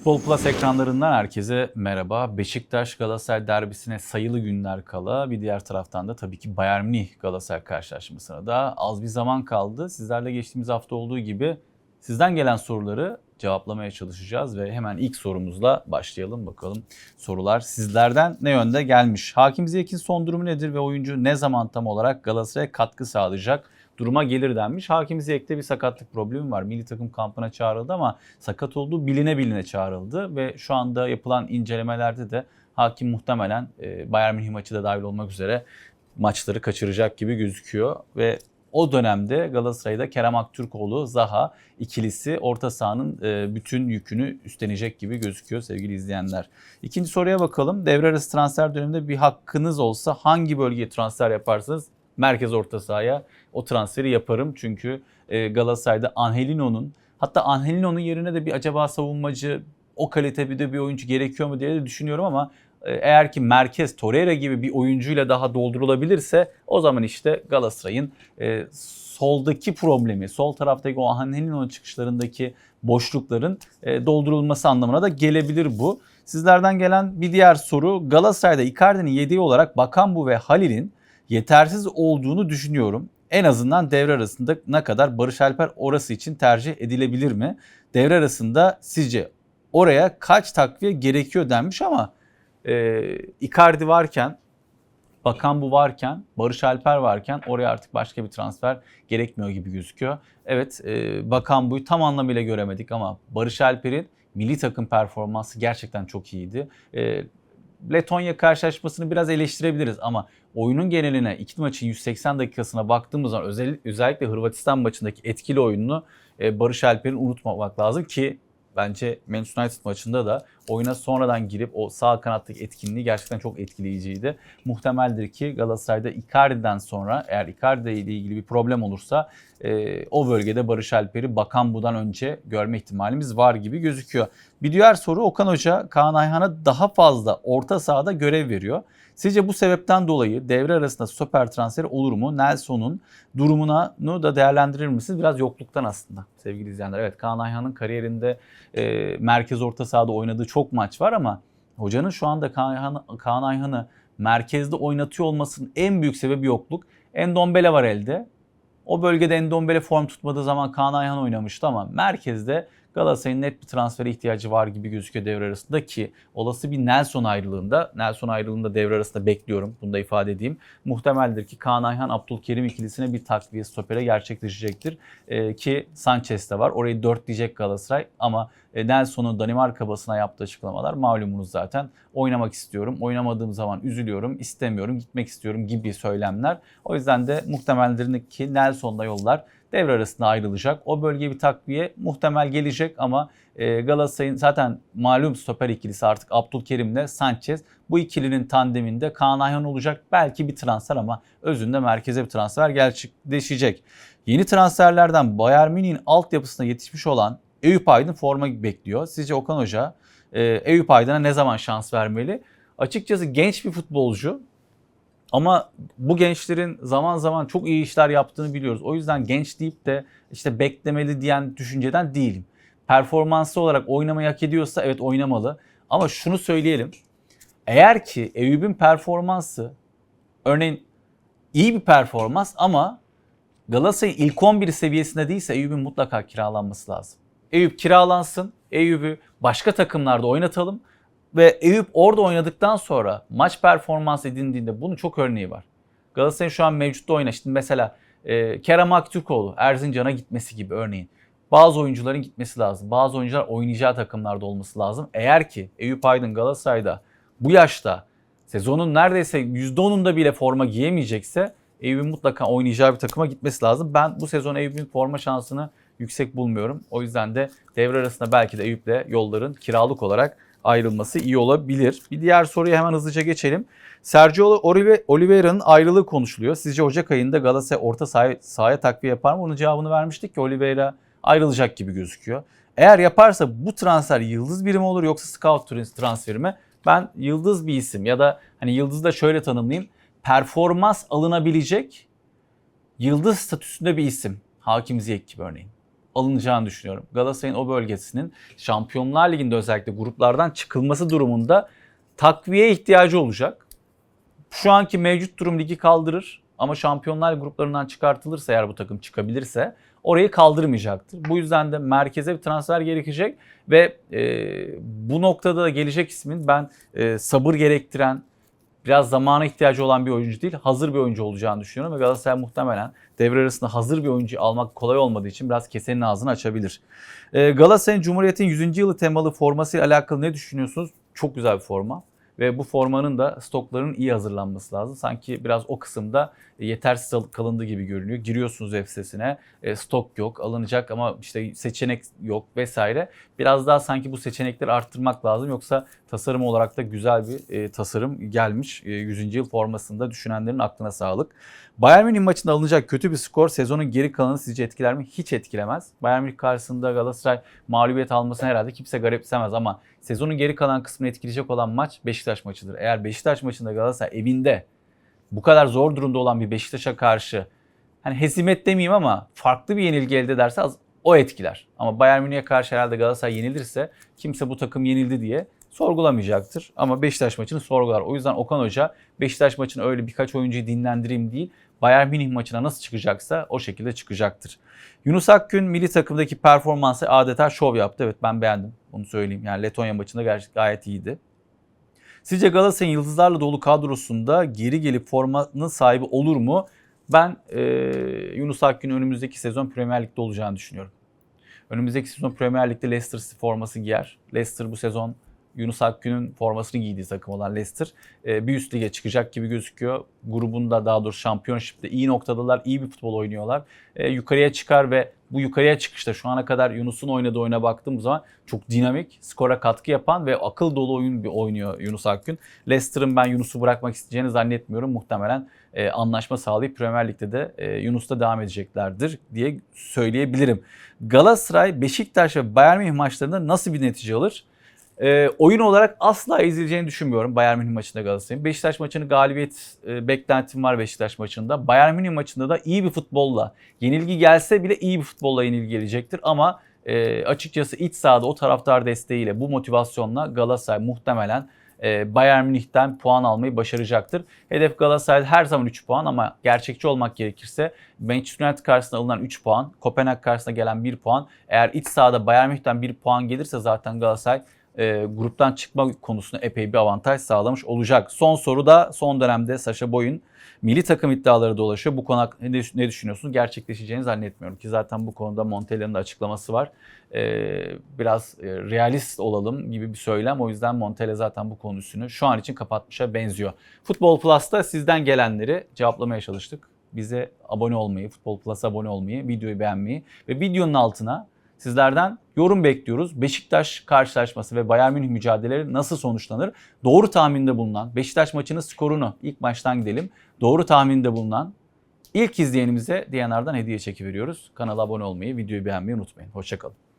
Futbol Plus ekranlarından herkese merhaba. Beşiktaş Galatasaray derbisine sayılı günler kala bir diğer taraftan da tabii ki Bayern Münih Galatasaray karşılaşmasına da az bir zaman kaldı. Sizlerle geçtiğimiz hafta olduğu gibi sizden gelen soruları cevaplamaya çalışacağız ve hemen ilk sorumuzla başlayalım bakalım. Sorular sizlerden ne yönde gelmiş? Hakim Ziyech'in son durumu nedir ve oyuncu ne zaman tam olarak Galatasaray'a katkı sağlayacak? Duruma gelir denmiş. Hakim Ziyech'te bir sakatlık problemi var. Milli takım kampına çağrıldı ama sakat olduğu biline biline çağrıldı ve şu anda yapılan incelemelerde de hakim muhtemelen e, Bayern Münih maçı da dahil olmak üzere maçları kaçıracak gibi gözüküyor ve o dönemde Galatasaray'da Kerem Aktürkoğlu, Zaha ikilisi orta sahanın e, bütün yükünü üstlenecek gibi gözüküyor sevgili izleyenler. İkinci soruya bakalım. Devre arası transfer döneminde bir hakkınız olsa hangi bölgeye transfer yaparsınız? Merkez orta sahaya o transferi yaparım. Çünkü e, Galatasaray'da Angelino'nun hatta Angelino'nun yerine de bir acaba savunmacı o kalitede bir oyuncu gerekiyor mu diye de düşünüyorum ama e, eğer ki merkez Torreira gibi bir oyuncuyla daha doldurulabilirse o zaman işte Galatasaray'ın e, soldaki problemi, sol taraftaki o Angelino çıkışlarındaki boşlukların e, doldurulması anlamına da gelebilir bu. Sizlerden gelen bir diğer soru Galatasaray'da Icardi'nin yediği olarak Bakambu ve Halil'in yetersiz olduğunu düşünüyorum. En azından devre arasında ne kadar Barış Alper orası için tercih edilebilir mi? Devre arasında sizce oraya kaç takviye gerekiyor denmiş ama e, Icardi varken, Bakan bu varken, Barış Alper varken oraya artık başka bir transfer gerekmiyor gibi gözüküyor. Evet e, Bakan buyu tam anlamıyla göremedik ama Barış Alper'in milli takım performansı gerçekten çok iyiydi. E, Letonya karşılaşmasını biraz eleştirebiliriz ama oyunun geneline iki maçın 180 dakikasına baktığımız zaman özellikle Hırvatistan maçındaki etkili oyununu e, Barış Alper'in unutmamak lazım ki bence Manchester United maçında da oyuna sonradan girip o sağ kanattaki etkinliği gerçekten çok etkileyiciydi. Muhtemeldir ki Galatasaray'da Icardi'den sonra eğer Icardi ile ilgili bir problem olursa e, o bölgede Barış Alper'i Bakan Bu'dan önce görme ihtimalimiz var gibi gözüküyor. Bir diğer soru Okan Hoca Kaan Ayhan'a daha fazla orta sahada görev veriyor. Sizce bu sebepten dolayı devre arasında stoper transferi olur mu? Nelson'un durumunu da değerlendirir misiniz? Biraz yokluktan aslında sevgili izleyenler. Evet Kaan Ayhan'ın kariyerinde e, merkez orta sahada oynadığı çok maç var ama hocanın şu anda Kaan, Ayhan, Kaan Ayhan'ı merkezde oynatıyor olmasının en büyük sebebi yokluk. Endombele var elde. O bölgede Endombele form tutmadığı zaman Kaan Ayhan oynamıştı ama merkezde Galatasaray'ın net bir transfere ihtiyacı var gibi gözüküyor devre arasında ki olası bir Nelson ayrılığında, Nelson ayrılığında devre arasında bekliyorum. Bunu da ifade edeyim. Muhtemeldir ki Kaan Ayhan, Abdülkerim ikilisine bir takviye stopere gerçekleşecektir. Ee, ki Sanchez de var. Orayı dört diyecek Galatasaray ama Nelson'un Danimarka basına yaptığı açıklamalar malumunuz zaten. Oynamak istiyorum, oynamadığım zaman üzülüyorum, istemiyorum, gitmek istiyorum gibi söylemler. O yüzden de muhtemeldir ki Nelson'la yollar devre arasında ayrılacak. O bölgeye bir takviye muhtemel gelecek ama e, Galatasaray'ın zaten malum stoper ikilisi artık Abdülkerim'le Sanchez. Bu ikilinin tandeminde Kaan Ayhan olacak. Belki bir transfer ama özünde merkeze bir transfer gerçekleşecek. Yeni transferlerden Bayern Münih'in altyapısına yetişmiş olan Eyüp Aydın forma bekliyor. Sizce Okan Hoca e, Eyüp Aydın'a ne zaman şans vermeli? Açıkçası genç bir futbolcu ama bu gençlerin zaman zaman çok iyi işler yaptığını biliyoruz. O yüzden genç deyip de işte beklemeli diyen düşünceden değilim. Performanslı olarak oynamayı hak ediyorsa evet oynamalı. Ama şunu söyleyelim. Eğer ki Eyüp'ün performansı örneğin iyi bir performans ama Galatasaray'ın ilk 11 seviyesinde değilse Eyüp'ün mutlaka kiralanması lazım. Eyüp kiralansın. Eyüp'ü başka takımlarda oynatalım. Ve Eyüp orada oynadıktan sonra maç performans edindiğinde bunun çok örneği var. Galatasaray'ın şu an mevcutta oyna. Şimdi mesela e, Kerem Aktürkoğlu Erzincan'a gitmesi gibi örneğin. Bazı oyuncuların gitmesi lazım. Bazı oyuncular oynayacağı takımlarda olması lazım. Eğer ki Eyüp Aydın Galatasaray'da bu yaşta sezonun neredeyse %10'unda bile forma giyemeyecekse Eyüp'ün mutlaka oynayacağı bir takıma gitmesi lazım. Ben bu sezon Eyüp'ün forma şansını yüksek bulmuyorum. O yüzden de devre arasında belki de Eyüp'le yolların kiralık olarak ayrılması iyi olabilir. Bir diğer soruya hemen hızlıca geçelim. Sergio Oliveira'nın ayrılığı konuşuluyor. Sizce Ocak ayında Galatasaray orta sahaya, sahaya takviye yapar mı? Onun cevabını vermiştik ki Oliveira ayrılacak gibi gözüküyor. Eğer yaparsa bu transfer yıldız birimi olur yoksa scout transferi mi? Ben yıldız bir isim ya da hani yıldızı da şöyle tanımlayayım. Performans alınabilecek yıldız statüsünde bir isim. Hakim Ziyech gibi örneğin alınacağını düşünüyorum. Galatasaray'ın o bölgesinin Şampiyonlar Ligi'nde özellikle gruplardan çıkılması durumunda takviye ihtiyacı olacak. Şu anki mevcut durum ligi kaldırır ama Şampiyonlar gruplarından çıkartılırsa eğer bu takım çıkabilirse orayı kaldırmayacaktır. Bu yüzden de merkeze bir transfer gerekecek ve e, bu noktada da gelecek ismin ben e, sabır gerektiren, biraz zamana ihtiyacı olan bir oyuncu değil, hazır bir oyuncu olacağını düşünüyorum. Ve Galatasaray muhtemelen devre arasında hazır bir oyuncu almak kolay olmadığı için biraz kesenin ağzını açabilir. Ee, Galatasaray'ın Cumhuriyet'in 100. yılı temalı formasıyla alakalı ne düşünüyorsunuz? Çok güzel bir forma. Ve bu formanın da stoklarının iyi hazırlanması lazım. Sanki biraz o kısımda yetersiz kalındı gibi görünüyor. Giriyorsunuz web sitesine e, stok yok alınacak ama işte seçenek yok vesaire. Biraz daha sanki bu seçenekleri arttırmak lazım. Yoksa tasarım olarak da güzel bir e, tasarım gelmiş. E, 100. yıl formasında düşünenlerin aklına sağlık. Bayern Münih maçında alınacak kötü bir skor sezonun geri kalanını sizce etkiler mi? Hiç etkilemez. Bayern Münih karşısında Galatasaray mağlubiyet almasını herhalde kimse garipsemez ama sezonun geri kalan kısmını etkileyecek olan maç Beşiktaş maçıdır. Eğer Beşiktaş maçında Galatasaray evinde bu kadar zor durumda olan bir Beşiktaş'a karşı hani hezimet demeyeyim ama farklı bir yenilgi elde ederse az, o etkiler. Ama Bayern Münih'e karşı herhalde Galatasaray yenilirse kimse bu takım yenildi diye sorgulamayacaktır. Ama Beşiktaş maçını sorgular. O yüzden Okan Hoca Beşiktaş maçını öyle birkaç oyuncuyu dinlendireyim değil. Bayern Münih maçına nasıl çıkacaksa o şekilde çıkacaktır. Yunus Akgün milli takımdaki performansı adeta şov yaptı. Evet ben beğendim. Onu söyleyeyim. Yani Letonya maçında gayet iyiydi. Sizce Galatasaray'ın yıldızlarla dolu kadrosunda geri gelip formanın sahibi olur mu? Ben e, Yunus Akgün'ün önümüzdeki sezon Premier Lig'de olacağını düşünüyorum. Önümüzdeki sezon Premier Lig'de Leicester forması giyer. Leicester bu sezon Yunus Akgün'ün formasını giydiği takım olan Leicester e, bir üst lige çıkacak gibi gözüküyor. Grubunda daha doğrusu Championship'te iyi noktadalar, iyi bir futbol oynuyorlar. E, yukarıya çıkar ve bu yukarıya çıkışta şu ana kadar Yunus'un oynadığı oyuna baktığım zaman çok dinamik, skora katkı yapan ve akıl dolu oyun bir oynuyor Yunus Akgün. Leicester'ın ben Yunus'u bırakmak isteyeceğini zannetmiyorum. Muhtemelen e, anlaşma sağlayıp Premier Lig'de de Yunus'ta devam edeceklerdir diye söyleyebilirim. Galatasaray, Beşiktaş ve Bayern Münih maçlarında nasıl bir netice alır? E, oyun olarak asla ezileceğini düşünmüyorum Bayern Münih maçında Galatasaray'ın. Beşiktaş maçını galibiyet e, beklentim var Beşiktaş maçında. Bayern Münih maçında da iyi bir futbolla yenilgi gelse bile iyi bir futbolla yenilgi gelecektir. Ama e, açıkçası iç sahada o taraftar desteğiyle bu motivasyonla Galatasaray muhtemelen e, Bayern Münih'ten puan almayı başaracaktır. Hedef Galatasaray her zaman 3 puan ama gerçekçi olmak gerekirse Manchester United karşısında alınan 3 puan, Kopenhag karşısında gelen 1 puan. Eğer iç sahada Bayern Münih'ten 1 puan gelirse zaten Galatasaray e, gruptan çıkma konusunda epey bir avantaj sağlamış olacak. Son soru da son dönemde Sasha Boy'un milli takım iddiaları dolaşıyor. Bu konu hakkında ne düşünüyorsunuz? Gerçekleşeceğini zannetmiyorum ki zaten bu konuda Montella'nın açıklaması var. Ee, biraz e, realist olalım gibi bir söylem. O yüzden Montella zaten bu konu üstünü şu an için kapatmışa benziyor. Futbol Plus'ta sizden gelenleri cevaplamaya çalıştık. Bize abone olmayı, Futbol Plus'a abone olmayı, videoyu beğenmeyi ve videonun altına Sizlerden yorum bekliyoruz. Beşiktaş karşılaşması ve Bayern Münih mücadeleleri nasıl sonuçlanır? Doğru tahminde bulunan, Beşiktaş maçının skorunu ilk maçtan gidelim. Doğru tahminde bulunan ilk izleyenimize DNR'dan hediye çeki veriyoruz. Kanala abone olmayı, videoyu beğenmeyi unutmayın. Hoşçakalın.